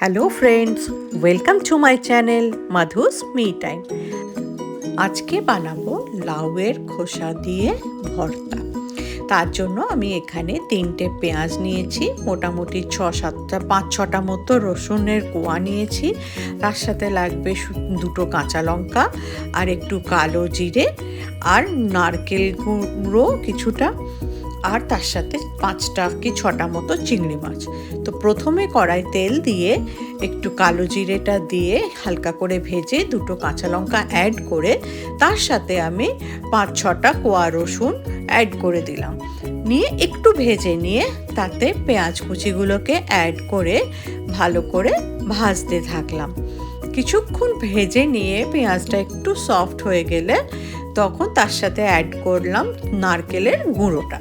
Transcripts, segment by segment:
Hello friends welcome to my channel মাধুস me time আজকে বানাবো লাউয়ের খোসা দিয়ে ভর্তা। তার জন্য আমি এখানে তিনটে পেঁয়াজ নিয়েছি, মোটামুটি ছ সাতটা, পাঁচ ছটা মতো রসুনের কোয়া নিয়েছি। তার সাথে লাগবে দুটো কাঁচা লঙ্কা আর একটু কালো জিরে আর নারকেল গুঁড়ো কিছুটা। আর তার সাথে পাঁচটা কি ছটা মতো চিংড়ি মাছ। তো প্রথমে কড়াই তেল দিয়ে একটু কালো জিরেটা দিয়ে হালকা করে ভেজে দুটো কাঁচা লঙ্কা অ্যাড করে তার সাথে আমি পাঁচ ছটা কোয়া রসুন অ্যাড করে দিলাম। নিয়ে একটু ভেজে নিয়ে তাতে পেঁয়াজ কুচিগুলোকে অ্যাড করে ভালো করে ভাজতে থাকলাম। কিছুক্ষণ ভেজে নিয়ে পেঁয়াজটা একটু সফট হয়ে গেলে তখন তার সাথে অ্যাড করলাম নারকেলের গুঁড়োটা।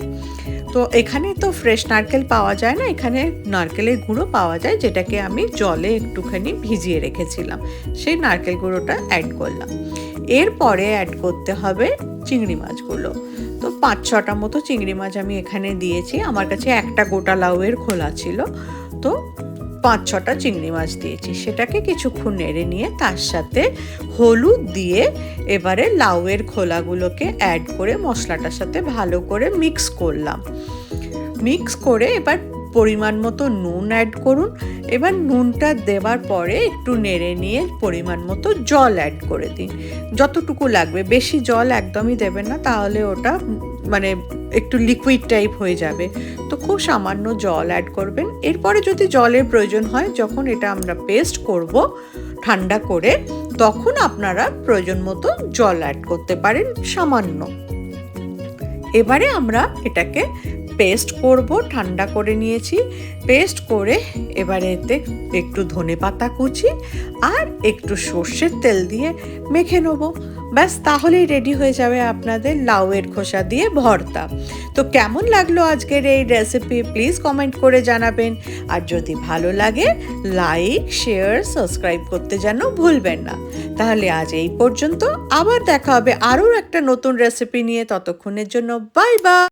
তো এখানে তো ফ্রেশ নারকেল পাওয়া যায় না, এখানে নারকেলের গুঁড়ো পাওয়া যায়, যেটাকে আমি জলে একটুখানি ভিজিয়ে রেখেছিলাম। সেই নারকেল গুঁড়োটা অ্যাড করলাম। এরপরে অ্যাড করতে হবে চিংড়ি মাছগুলো। তো পাঁচ ছটা মতো চিংড়ি মাছ আমি এখানে দিয়েছি। আমার কাছে একটা গোটা লাউয়ের খোলা ছিল। পাঁচ ছটা চিংড়ি মাছ দিয়েছি। সেটাকে কিছুক্ষণ নেড়ে নিয়ে তার সাথে হলুদ দিয়ে এবারে লাউয়ের খোলাগুলোকে অ্যাড করে মশলাটার সাথে ভালো করে মিক্স করলাম। মিক্স করে এবার পরিমাণ মতো নুন অ্যাড করুন। এবার নুনটা দেওয়ার পরে একটু নেড়ে নিয়ে পরিমাণ মতো জল অ্যাড করে দিন। যতটুকু লাগবে। বেশি জল একদমই দেবেন না, তাহলে ওটা মানে একটু লিকুইড টাইপ হয়ে যাবে। খুব সামান্য জল অ্যাড করবেন। এরপরে যদি জলের প্রয়োজন হয়, যখন এটা আমরা পেস্ট করব ঠান্ডা করে, তখন আপনারা প্রয়োজন মতো জল অ্যাড করতে পারেন, সামান্য। এবারে আমরা এটাকে পেস্ট করব, ঠান্ডা করে নিয়েছি। পেস্ট করে এবারে এতে একটু ধনে পাতা কুচি আর একটু সর্ষের তেল দিয়ে মেখে নেব। ব্যাস, তাহলেই রেডি হয়ে যাবে আপনাদের লাউয়ের খোসা দিয়ে ভর্তা। তো কেমন লাগল আজকের এই রেসিপি প্লিজ কমেন্ট করে জানাবেন। আর যদি ভালো লাগে লাইক শেয়ার সাবস্ক্রাইব করতে যেন ভুলবেন না। তাহলে আজ এই পর্যন্ত আবার দেখা হবে আরও একটা নতুন রেসিপি নিয়ে। ততক্ষণের জন্য বাই বাই